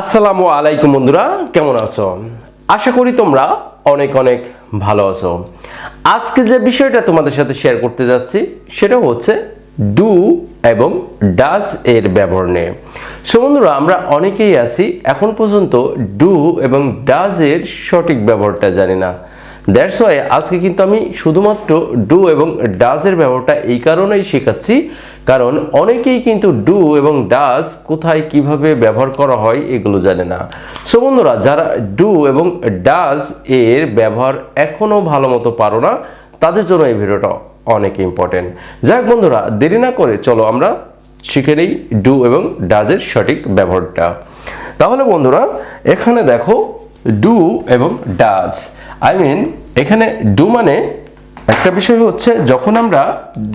আসসালামু আলাইকুম বন্ধুরা, কেমন আছো? আশা করি তোমরা অনেক অনেক ভালো আছো। আজকে যে বিষয়টা তোমাদের সাথে শেয়ার করতে যাচ্ছি, সেটা হচ্ছে ডু এবং ডাজ এর ব্যবহার নিয়ে। সো বন্ধুরা, আমরা অনেকেই আছি, এখন পর্যন্ত ডু এবং ডাজ এর সঠিক ব্যবহারটা জানি না। দ্যাটস ওয়াই আজকে কিন্তু আমি শুধুমাত্র ডু এবং ডাজের ব্যবহারটা এই কারণেই শেখাচ্ছি কারণ অনেকেই কিন্তু ডু এবং ডাজ কোথায় কীভাবে ব্যবহার করা হয় এগুলো জানে না। সো বন্ধুরা, যারা ডু এবং ডাজ এর ব্যবহার এখনও ভালো মতো পারো না, তাদের জন্য এই ভিডিওটা অনেক ইম্পর্টেন্ট যাক বন্ধুরা, দেরি না করে চলো আমরা শিখে নিই ডু এবং ডাজের সঠিক ব্যবহারটা। তাহলে বন্ধুরা, এখানে দেখো ডু এবং ডাজ আই মিন এখানে ডু মানে একটা বিষয় হচ্ছে, যখন আমরা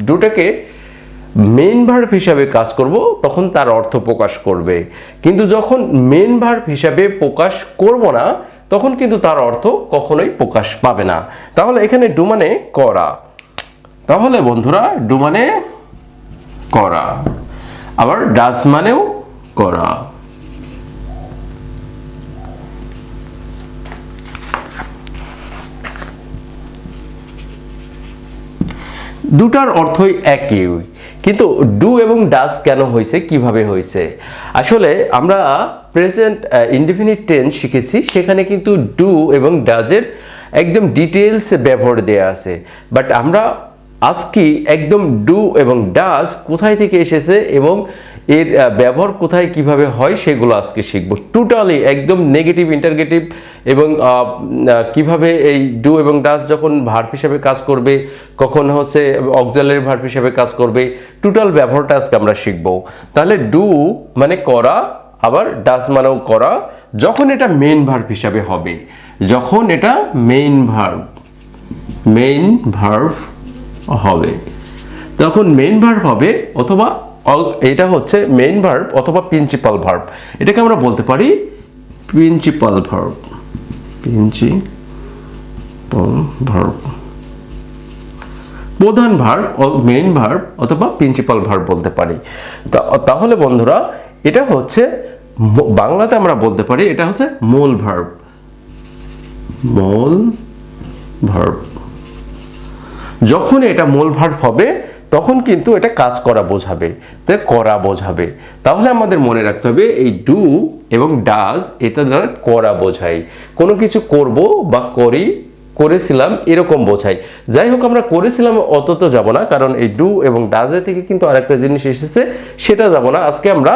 ডুটাকে মেন ভার্ভ হিসাবে কাজ করব, তখন তার অর্থ প্রকাশ করবে। কিন্তু যখন মেন ভার্ভ হিসাবে প্রকাশ করব না, তখন কিন্তু তার অর্থ কখনোই প্রকাশ পাবে না। তাহলে এখানে ডু মানে করা। তাহলে বন্ধুরা, ডু মানে করা। আবার ডাস মানেও করা। দুটার অর্থই একই। কিন্তু ডু এবং ডাস কেন হয়েছে, কীভাবে হয়েছে? আসলে আমরা প্রেজেন্ট ইনডিফিনিট টেন্স শিখেছি, সেখানে কিন্তু ডু এবং ডাজের একদম ডিটেলস ব্যবহার দেয়া আছে। বাট আমরা আজকে একদম ডু এবং ডাস কোথায় থেকে এসেছে এবং এর ব্যবহার কোথায়, কীভাবে হয়, সেগুলো আজকে শিখব। টোটালি একদম নেগেটিভ ইন্টারগেটিভ এবং কীভাবে এই ডু এবং ডাস যখন ভার্ভ হিসাবে কাজ করবে, কখন হচ্ছে অক্সিলারি ভার্ভ হিসাবে কাজ করবে টোটাল ব্যবহারটা আজকে আমরা শিখব। তাহলে ডু মানে করা, আবার ডাস মানেও করা, যখন এটা মেইন ভার্ভ হিসাবে হবে, যখন এটা মেইন ভার্ভ মেইন ভার্ভ হবে। তখন মেইন ভার্ভ হবে অথবা এটা হচ্ছে মেইন ভার্ব অথবা প্রিন্সিপাল ভার্ব এটাকে আমরা বলতে পারি প্রিন্সিপাল ভার্ব প্রিন্সিপাল ভার্ব প্রধান ভার্ব মেইন ভার্ব অথবা প্রিন্সিপাল ভার্ব বলতে পারি। তাহলে বন্ধুরা, এটা হচ্ছে বাংলাতে আমরা বলতে পারি এটা হচ্ছে মূল ভার্ব মূল ভার্ব যখন এটা মূল ভার্ব হবে তখন কিন্তু এটা কাজ করা বোঝাবে, তো করা বোঝাবে। তাহলে আমাদের মনে রাখতে হবে এই ডু এবং ডাজ এটা দ্বারা করা বোঝাই। কোনো কিছু করব বা করি, করেছিলাম এরকম বোঝাই। যাই হোক, আমরা করেছিলাম অত তো যাব না, কারণ এই ডু এবং ডাজে থেকে কিন্তু আরেকটা জিনিস এসেছে, সেটা যাব না। আজকে আমরা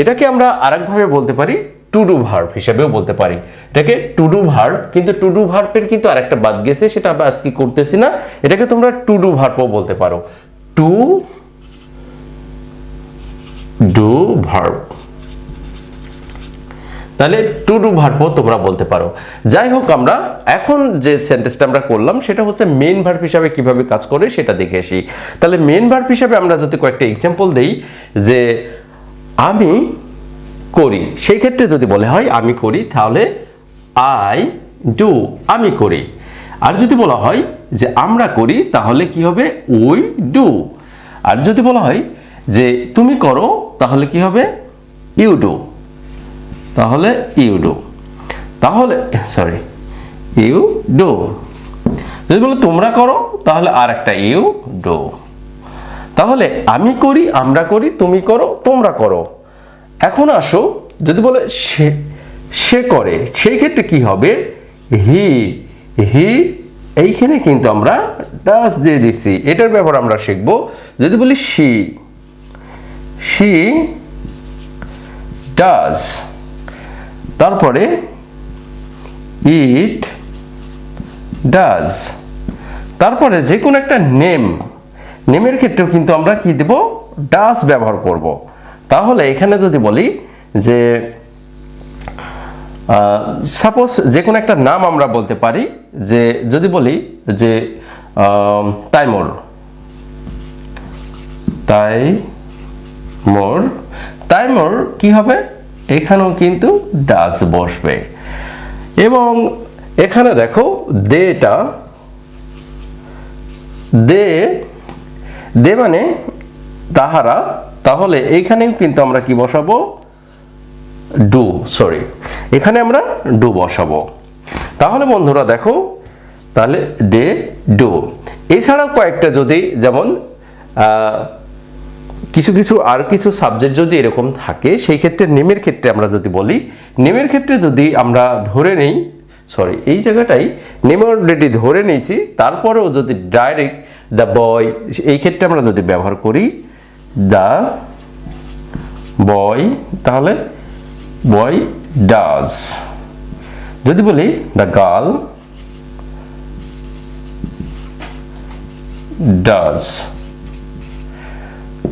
এটাকে আমরা আরেকভাবে বলতে পারি টু ডু ভার্ব হিসাবেও বলতে পারি। এটাকে টু ডু ভার্ব কিন্তু টু ডু ভার্বের কিন্তু আরেকটা বাদ গেছে, সেটা আমরা আজকে করতেছি না। এটাকে তোমরা টু ডু ভার্বও বলতে পারো। টু ডু ভার্ব তাহলে টু ডু ভার্বও তোমরা বলতে পারো। যাই হোক আমরা এখন যে সেন্টেন্সটা আমরা করলাম, সেটা হচ্ছে মেন ভার্ব হিসাবে কীভাবে কাজ করে সেটা দেখে আসি। তাহলে মেন ভার্ব হিসাবে আমরা যদি কয়েকটা এক্সাম্পল দেই, যে আমি করি, সেই ক্ষেত্রে যদি বলে হয় আমি করি, তাহলে আই ডু আমি করি। আর যদি বলা হয় যে আমরা করি, তাহলে কি হবে? উই ডু আর যদি বলা হয় যে তুমি করো, তাহলে কি হবে? ইউ ডু তাহলে ইউ ডু তাহলে সরি ইউ ডু যদি বলো তোমরা করো, তাহলে আর একটা ইউ ডু তাহলে আমি করি, আমরা করি, তুমি করো, তোমরা করো। এখন আসো, যদি বলে সে সে করে, সেই ক্ষেত্রে কি হবে? হি হি, এইখানে কিন্তু আমরা ডাস দিয়ে দিচ্ছি এটার ব্যাপার আমরা শিখব। যদি বলি শি শি ডাজ তারপরে ইট ডাজ তারপরে যে কোনো একটা নেম নেমের ক্ষেত্রেও কিন্তু আমরা কি দেব? ডাস ব্যবহার করব। তাহলে এখানে যদি বলি যে সাপোজ যে কোনো একটা নাম আমরা বলতে পারি যে, যদি বলি যে তাইমুর। তাই মোর তাইমুর কি হবে? এখানেও কিন্তু ডাস বসবে। এবং এখানে দেখো, দেটা, দে দে মানে তাহারা। তাহলে এইখানেও কিন্তু আমরা কি বসাবো? ডু সরি এখানে আমরা ডু বসাবো। তাহলে বন্ধুরা দেখো, তাহলে দে ডু এছাড়াও কয়েকটা যদি, যেমন কিছু কিছু, আর কিছু সাবজেক্ট যদি এরকম থাকে, সেই ক্ষেত্রে নেমের ক্ষেত্রে আমরা যদি বলি নেমের ক্ষেত্রে যদি আমরা ধরে নেই সরি এই জায়গাটাই নেম অলরেডি ধরে নিয়েছি, তারপরেও যদি ডাইরেক্ট দ্য বয় এই ক্ষেত্রে আমরা যদি ব্যবহার করি দ্য বয় তাহলে বয় ডাজ যদি বলি দ্য গার্ল ডাজ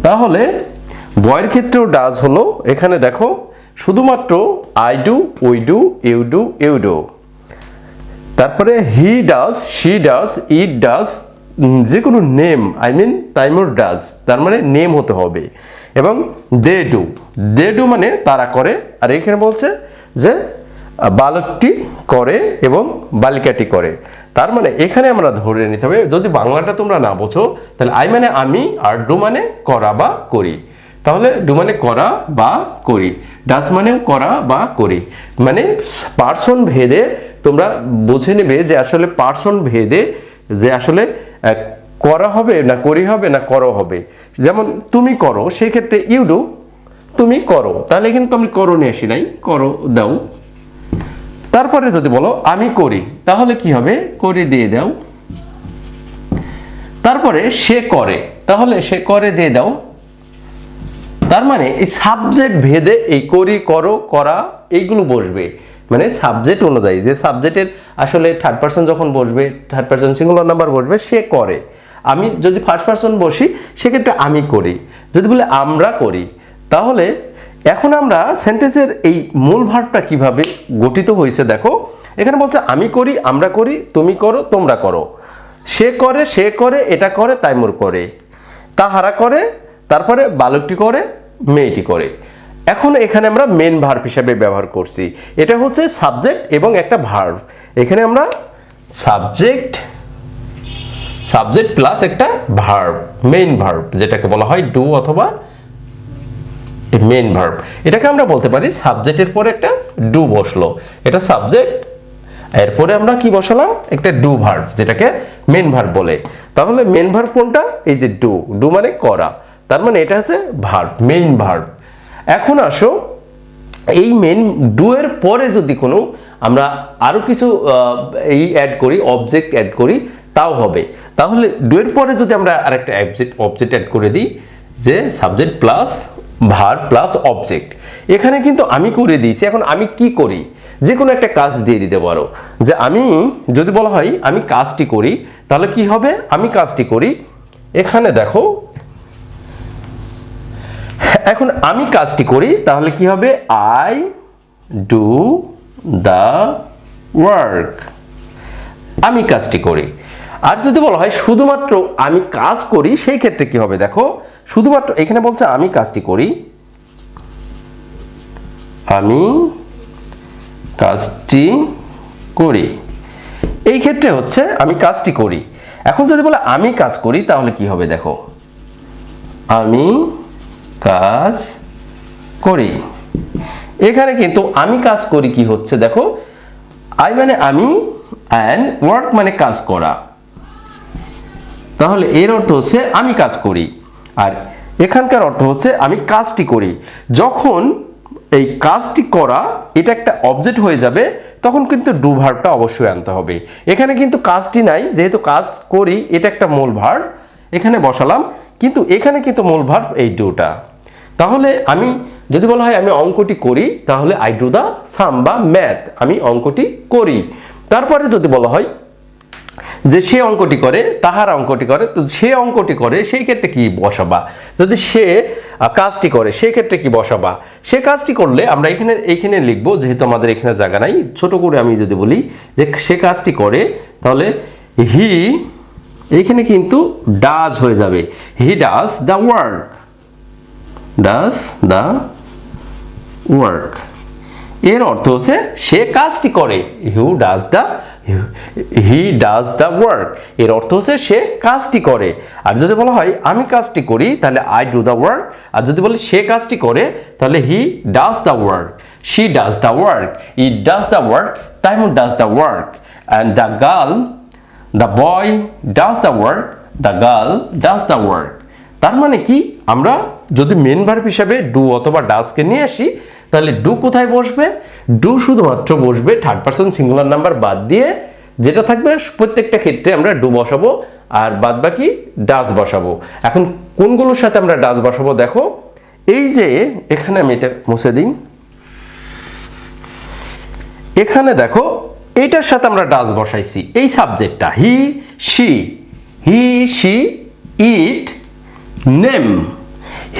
তাহলে বয়ের ক্ষেত্রেও ডাজ হলো। এখানে দেখো, শুধুমাত্র I do we do you do you do তারপরে he does she does it does যে কোনো name I mean Taimur does তার মানে নেম হতে হবে। এবং দে ডু দে ডু মানে তারা করে, আর এখানে বলছে যে বালকটি করে এবং বালিকাটি করে। তার মানে এখানে আমরা ধরে নিতে হবে, যদি বাংলাটা তোমরা না বোঝো, তাহলে আই মানে আমি, আর ডু মানে করা বা করি। তাহলে ডু মানে করা বা করি ডাস মানে করা বা করি। মানে পার্সন ভেদে তোমরা বুঝে নেবে যে আসলে পার্সন ভেদে যে আসলে করা হবে না করি হবে না করো হবে। যেমন তুমি করো, সেই ক্ষেত্রে ইউ ডু তুমি করো। তাহলে কিন্তু আমি করো নিয়ে আসি নাই, করো, দাও। তারপরে যদি বলো, আমি করি, তাহলে কি হবে? করে দিয়ে দাও। তারপরে সে করে, তাহলে সে করে দিয়ে দাও। তার মানে এই সাবজেক্ট ভেদে এই করি, করো, করা, এইগুলো বসবে। মানে সাবজেক্ট অনুযায়ী, যে সাবজেক্টের আসলে থার্ড পার্সন যখন বসবে থার্ড পার্সন সিঙ্গুলার নাম্বার বসবে, সে করে। আমি যদি ফার্স্ট পার্সন বসি, সেক্ষেত্রে আমি করি। যদি বলে আমরা করি, তাহলে এখন আমরা সেন্টেন্সের এই মূল ভার্বটা কীভাবে গঠিত হয়েছে দেখো। এখানে বলছে, আমি করি, আমরা করি, তুমি করো, তোমরা করো। সে করে সে করে, এটা করে তাইমুর করে। তাহারা করে, তারপরে বালকটি করে, মেয়েটি করে। এখন এখানে আমরা মেন ভার্ব হিসাবে ব্যবহার করছি। এটা হচ্ছে সাবজেক্ট এবং একটা ভার্ব এখানে আমরা সাবজেক্ট সাবজেক্ট প্লাস একটা ভার্ব মেইন ভার্ব যেটাকে বলা হয় ডু অথবা মেইন ভার্ব এটাকে আমরা বলতে পারি সাবজেক্টের পরে একটা ডু বসল। এটা সাবজেক্ট এরপরে আমরা কি বসালাম? একটা ডু ভার্ব যেটাকে মেন ভার্ব বলে। তাহলে মেন ভার্ব কোনটা? এই যে ডু ডু মানে করা। তার মানে এটা হচ্ছে ভার্ব মেইন ভার্ব এখন আসো, এই মেন ডু এর পরে যদি কোনো আমরা আরও কিছু এই অ্যাড করি অবজেক্ট অ্যাড করি, তাও হবে। তাহলে ডু এর পরে যদি আমরা আরেকটা অবজেক্ট অবজেক্ট অ্যাড করে দিই, যে subject plus verb plus object এখানে কিন্তু আমি করে দিয়েছি, এখন আমি কি করি? যে কোনো একটা কাজ দিয়ে দিতে পারো। যে আমি, যদি বলা হয় আমি কাজটি করি, তাহলে কি হবে? আমি কাজটি করি, এখানে দেখো এখন আমি কাজটি করি, তাহলে কি হবে? আই ডু দ্য ওয়ার্ক আমি কাজটি করি। আর যদি বলা হয় শুধুমাত্র আমি কাজ করি, সেই ক্ষেত্রে কি হবে? দেখো, শুধুমাত্র এখানে বলছে আমি কাজটি করি। আমি কাজটি করি। এই ক্ষেত্রে হচ্ছে আমি কাজটি করি। এখন যদি বলে আমি কাজ করি, তাহলে কি হবে? দেখো, আমি কাজ করি। এখানে কিন্তু আমি কাজ করি কি হচ্ছে, দেখো আই মানে আমি অ্যান্ড ওয়ার্ক মানে কাজ করা। তাহলে এর অর্থ হচ্ছে আমি কাজ করি, আর এখানকার অর্থ হচ্ছে আমি কাজটি করি। যখন এই কাজটি করা, এটা একটা অবজেক্ট হয়ে যাবে, তখন কিন্তু ডু ভার্বটা অবশ্যই আনতে হবে। এখানে কিন্তু কাজটি নাই, যেহেতু কাজ করি, এটা একটা মূল ভার্ব এখানে বসালাম কিন্তু এখানে কিন্তু মূল ভার্ব এই ডুটা তাহলে আমি যদি বলা হয় আমি অঙ্কটি করি, তাহলে আই ডু দ্য সাম বা ম্যাথ আমি অঙ্কটি করি। তারপরে যদি বলা হয় যে সে অঙ্কটি করে, তাহার অঙ্কটি করে, তো সে অঙ্কটি করে, সেই ক্ষেত্রে কি বসাবা? যদি সে কাজটি করে, সেই ক্ষেত্রে কি বসাবা? সে কাজটি করলে আমরা এখানে এখানে লিখব, যেহেতু আমাদের এখানে জায়গা নাই, ছোট করে আমি যদি বলি যে সে কাজটি করে, তাহলে হি এইখানে কিন্তু ডাজ হয়ে যাবে। He does the work does the work এর অর্থ হচ্ছে সে কাজটি করে। Who does the he does the work এর অর্থ হচ্ছে সে কাজটি করে। আর যদি বলা হয়, আমি কাজটি করি, তাহলে আই ডু দ্য ওয়ার্ক আর যদি বলি সে কাজটি করে, তাহলে he does the work she does the work. It does the work. Taimur does the work and the girl the boy does the work, the girl does the work. তার মানে কি? আমরা যদি মেন ভার্ব হিসাবে do অথবা ডাসকে নিয়ে আসি, তাহলে ডু কোথায় বসবে? ডু শুধুমাত্র বসবে থার্ড পার্সন সিঙ্গুলার নাম্বার বাদ দিয়ে, যেটা থাকবে প্রত্যেকটা ক্ষেত্রে আমরা ডু বসাবো আর বাদ বাকি ডাস বসাবো। এখন কোনগুলোর সাথে আমরা ডাস বসাবো দেখো। এই যে এখানে আমি এটা মুছে দিই। এখানে দেখো এইটার সাথে আমরা ডাস বসাইছি। এই সাবজেক্টটা, he, she. He, she, it, name.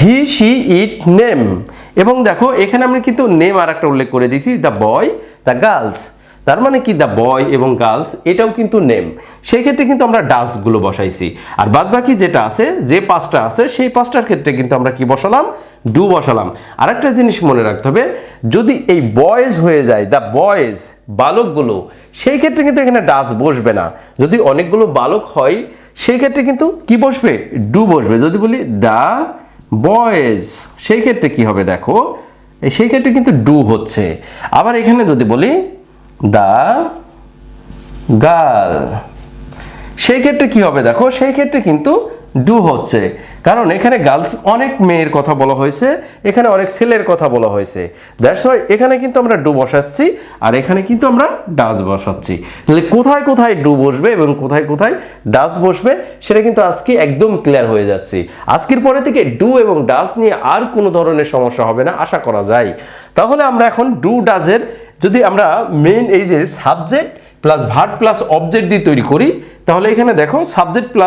He, she, it, name. এবং দেখো, এখানে আমি কিন্তু নেম আর একটা উল্লেখ করে দিয়েছি, দ্য বয়, দ্য গার্লস। তার মানে কি দ্য বয় এবং গার্লস এটাও কিন্তু নেম সেই ক্ষেত্রে কিন্তু আমরা ডাসগুলো বসাইছি। আর বাদ বাকি যেটা আছে, যে পাঁচটা আছে, সেই পাঁচটার ক্ষেত্রে কিন্তু আমরা কি বসালাম? ডু বসালাম। আরেকটা জিনিস মনে রাখতে হবে, যদি এই বয়েজ হয়ে যায় দ্য বয়েজ বালকগুলো, সেই ক্ষেত্রে কিন্তু এখানে ডাস বসবে না। যদি অনেকগুলো বালক হয়, সেই ক্ষেত্রে কিন্তু কি বসবে? ডু বসবে। যদি বলি দ্য বয়েজ সেই ক্ষেত্রে কি হবে দেখো? সেই ক্ষেত্রে কিন্তু ডু হচ্ছে। আবার এখানে যদি বলি দ্য গার্ল সেই ক্ষেত্রে কি হবে দেখো? সেই ক্ষেত্রে কিন্তু ডু হচ্ছে। কারণ এখানে গার্লস অনেক মেয়ের কথা বলা হয়েছে, এখানে অনেক ছেলের কথা বলা হয়েছে। দ্যাটস ওয়াই এখানে কিন্তু আমরা ডু বসাচ্ছি, আর এখানে কিন্তু আমরা ডাস বসাচ্ছি। তাহলে কোথায় কোথায় ডু বসবে এবং কোথায় কোথায় ডাস বসবে, সেটা কিন্তু আজকে একদম ক্লিয়ার হয়ে যাচ্ছে। আজকের পরে থেকে ডু এবং ডাস নিয়ে আর কোনো ধরনের সমস্যা হবে না, আশা করা যায়। তাহলে আমরা এখন ডু ডাজের যদি আমরা মেইন এই যে subject plus verb plus object দিয়ে তৈরি করি, তাহলে এখানে দেখো সাবজেক্ট প্লাস